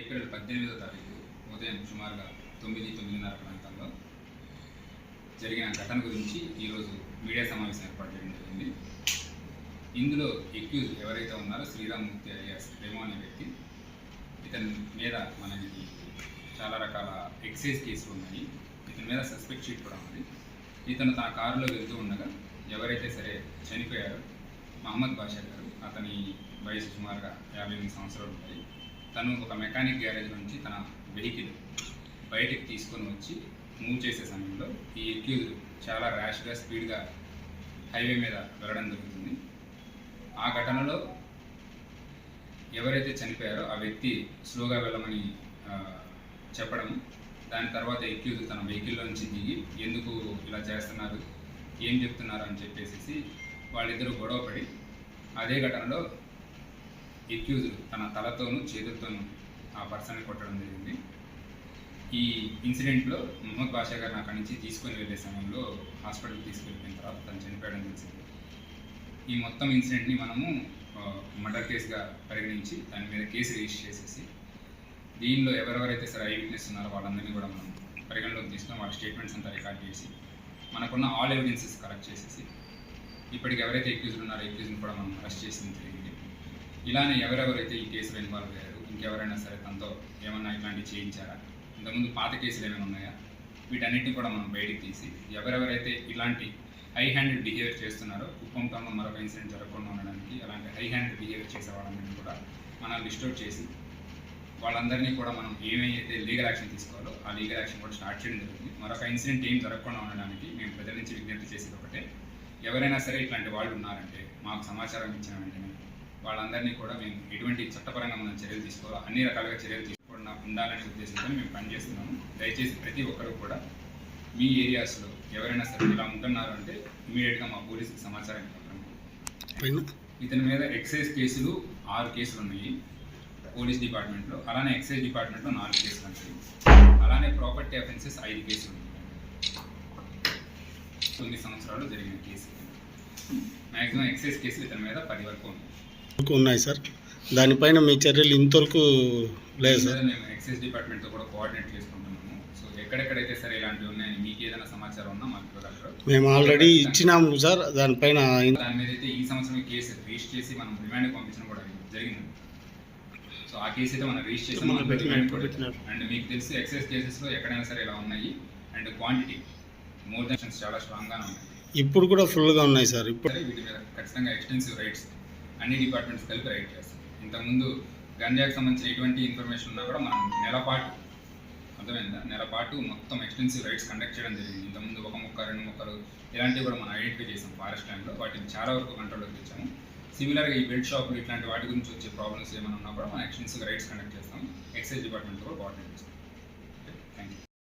April పద్దెనిమిదో తారీఖు ఉదయం సుమారుగా తొమ్మిది తొమ్మిదిన్నర ప్రాంతంలో జరిగిన ఘటన గురించి ఈరోజు మీడియా సమావేశం ఏర్పాటు చేయడం జరిగింది. ఇందులో ఎక్యూజ్ ఎవరైతే ఉన్నారో శ్రీరామ్మూర్తి అలియాస్ రేమో అనే వ్యక్తి ఇతని మీద మనకి చాలా రకాల ఎక్సైజ్ కేసులు ఉన్నాయి. ఇతని మీద సస్పెక్ట్ షీట్ కూడా ఉంది. ఇతను తన కారులో వెళ్తూ ఉండగా ఎవరైతే సరే చనిపోయారో మహమ్మద్ బాషా గారు. అతని వయసు సుమారుగా యాభై ఎనిమిది సంవత్సరాలు ఉంటాయి. తను ఒక మెకానిక్ గ్యారేజ్ నుంచి తన వెహికల్ బయటికి తీసుకొని వచ్చి మూవ్ చేసే సమయంలో ఈ ఎక్యూజ్ చాలా ర్యాష్గా స్పీడ్గా హైవే మీద వెళ్ళడం జరుగుతుంది. ఆ ఘటనలో ఎవరైతే చనిపోయారో ఆ వ్యక్తి స్లోగా వెళ్ళమని చెప్పడం దాని తర్వాత ఎక్యూజ్ తన వెహికల్లో నుంచి దిగి ఎందుకు ఇలా చేస్తున్నారు? ఏం చెప్తున్నారు? అని చెప్పేసి వాళ్ళిద్దరూ గొడవపడి అదే ఘటనలో ఎక్యూజ్ తన తలతోనూ చేతులతోనూ ఆ పర్సన్ కొట్టడం జరిగింది. ఈ ఇన్సిడెంట్లో మొహమ్మద్ బాషా గారిని అక్కడి నుంచి తీసుకొని వెళ్ళే సమయంలో హాస్పిటల్కి తీసుకెళ్ళిన తర్వాత తను చనిపోయడం తెలిసింది. ఈ మొత్తం ఇన్సిడెంట్ని మనము మర్డర్ కేసుగా పరిగణించి దాని మీద కేసు రిజిస్టర్ చేసేసి దీనిలో ఎవరెవరైతే సరే ఐ విట్నెస్ ఉన్నారో వాళ్ళందరినీ కూడా మనం పరిగణలోకి తీసుకొని వాళ్ళ స్టేట్మెంట్స్ అంతా రికార్డ్ చేసి మనకున్న ఆల్ ఎవిడెన్సెస్ కలెక్ట్ చేసేసి ఇప్పటికి ఎవరైతే ఎక్యూజ్డ్ ఉన్నారో ఎక్యూజ్ని కూడా మనం అరెస్ట్ చేసింది జరిగింది. ఇలానే ఎవరెవరైతే ఈ కేసులో ఇన్వాల్వ్ అయ్యారు ఇంకెవరైనా సరే తనతో ఏమన్నా ఇట్లాంటివి చేయించారా? ఇంతకుముందు పాత కేసులు ఏమైనా ఉన్నాయా? వీటన్నిటిని కూడా మనం బయటికి తీసి ఎవరెవరైతే ఇలాంటి హై హ్యాండెడ్ బిహేవియర్ చేస్తున్నారో కుప్పం టౌన్లో మరొక ఇన్సిడెంట్ జరగకుండా ఉండడానికి అలాంటి హై హ్యాండెడ్ బిహేవియర్ చేసే వాళ్ళందరినీ కూడా మనం లిస్ట్ చేసి వాళ్ళందరినీ కూడా మనం ఏమైతే లీగల్ యాక్షన్ తీసుకోవాలో ఆ లీగల్ యాక్షన్ కూడా స్టార్ట్ చేయడం జరుగుతుంది మరొక ఇన్సిడెంట్ ఏం జరగకుండా ఉండడానికి మేము ప్రజల నుంచి విజ్ఞప్తి చేసేది ఒకటే ఎవరైనా సరే ఇట్లాంటి వాళ్ళు ఉన్నారంటే మాకు సమాచారం ఇచ్చిన వెంటనే వాళ్ళందరినీ కూడా మేము ఎటువంటి చట్టపరంగా మనం చర్యలు తీసుకోవాలో అన్ని రకాలుగా చర్యలు తీసుకోకుండా ఉండాలనే ఉద్దేశంతో మేము పనిచేస్తున్నాము. దయచేసి ప్రతి ఒక్కరు కూడా మీ ఏరియాస్లో ఎవరైనా సరే ఇలా ఉంటున్నారు అంటే ఇమీడియట్గా మా పోలీసుకి సమాచారం ఇవ్వడం. ఇతని మీద ఎక్సైజ్ కేసులు ఆరు కేసులు ఉన్నాయి. పోలీస్ డిపార్ట్మెంట్లో అలానే ఎక్సైజ్ డిపార్ట్మెంట్లో నాలుగు కేసులు ఉంటాయి అలానే ప్రాపర్టీ అఫెన్సెస్ ఐదు కేసులు ఉన్నాయి. తొమ్మిది సంవత్సరాలు జరిగిన కేసు. మ్యాక్సిమం ఎక్సైజ్ కేసులు ఇతని మీద పది వరకు ఉన్నాయి. ఉన్నాయి సార్. దానిపైన మీ చర్యలు ఇంతవరకు లేదు సార్. మేము ఎక్సైజ్ డిపార్ట్మెంట్తో కూడా కోఆర్డినేట్ చేసుకుంటున్నాము. సో ఎక్కడెక్కడైతే సరే ఇలాంటివి ఉన్నాయని మీకు ఏదైనా సమాచారం ఉన్నా మాకు ఇవ్వగలరు. మేము ఆల్రెడీ ఇచ్చినాము సార్. దానిపైన దాని మీద అయితే ఈ సంవత్సరం కేసు రిజిస్టర్ చేసి మనం రిమాండ్ పంపించడం కూడా జరిగింది. సో ఆ కేసు అయితే మనం రిజిస్టర్ చేసి. అండ్ మీకు తెలిసి ఎక్సైజ్ కేసెస్లో ఎక్కడైనా సరే ఇలా ఉన్నాయి. అండ్ క్వాంటిటీ దెన్ చాలా స్ట్రాంగ్గానే ఉన్నాయి. ఇప్పుడు కూడా ఫుల్గా ఉన్నాయి సార్ ఇప్పుడు. వీటి మీద ఖచ్చితంగా ఎక్స్టెన్సివ్ రైట్స్ అన్ని డిపార్ట్మెంట్స్ కలిపి రైట్ చేస్తాం. ఇంతకుముందు గంజాకి సంబంధించిన ఎటువంటి ఇన్ఫర్మేషన్ ఉన్నా కూడా మనం నెలపాటు అర్థమైందా? నెలపాటు మొత్తం ఎక్స్టెన్సివ్ రైట్స్ కండక్ట్ చేయడం జరిగింది. ఇంతకుముందు ఒక మొక్క రెండు మొక్కలు ఇలాంటివి కూడా మనం ఐడెంటిఫై చేసాం ఫారెస్ట్ ల్యాండ్లో వాటిని చాలా వరకు కంట్రోల్లోకి తెచ్చాము. సిమిలర్గా ఈ బెల్ట్ షాపులు ఇట్లాంటి వాటి గురించి వచ్చే ప్రాబ్లమ్స్ ఏమైనా ఉన్నా కూడా మనం ఎక్స్టెన్సివ్ రైట్స్ కండక్ట్ చేస్తాం. ఎక్సైజ్ డిపార్ట్మెంట్ కూడా కోఆర్డినేట్ చేస్తాం.